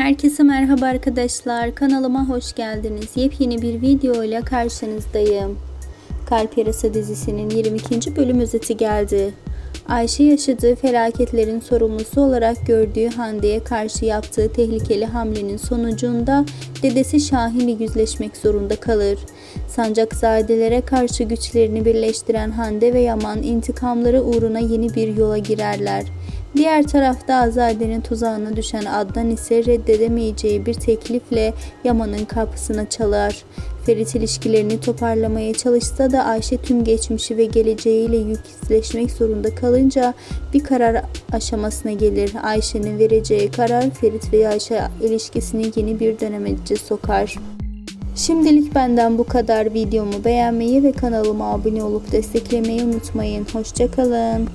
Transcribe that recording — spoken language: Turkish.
Herkese merhaba arkadaşlar. Kanalıma hoş geldiniz. Yepyeni bir video ile karşınızdayım. Kalp Yarası dizisinin 22. bölüm özeti geldi. Ayşe yaşadığı felaketlerin sorumlusu olarak gördüğü Hande'ye karşı yaptığı tehlikeli hamlenin sonucunda dedesi Şahin'le yüzleşmek zorunda kalır. Sancakzadelere karşı güçlerini birleştiren Hande ve Yaman intikamları uğruna yeni bir yola girerler. Diğer tarafta Azade'nin tuzağına düşen Adnan ise reddedemeyeceği bir teklifle Yaman'ın kapısına çalar. Ferit ilişkilerini toparlamaya çalışsa da Ayşe tüm geçmişi ve geleceğiyle yüzleşmek zorunda kalınca bir karar aşamasına gelir. Ayşe'nin vereceği karar Ferit ve Ayşe ilişkisini yeni bir döneme sokar. Şimdilik benden bu kadar. Videomu beğenmeyi ve kanalıma abone olup desteklemeyi unutmayın. Hoşçakalın.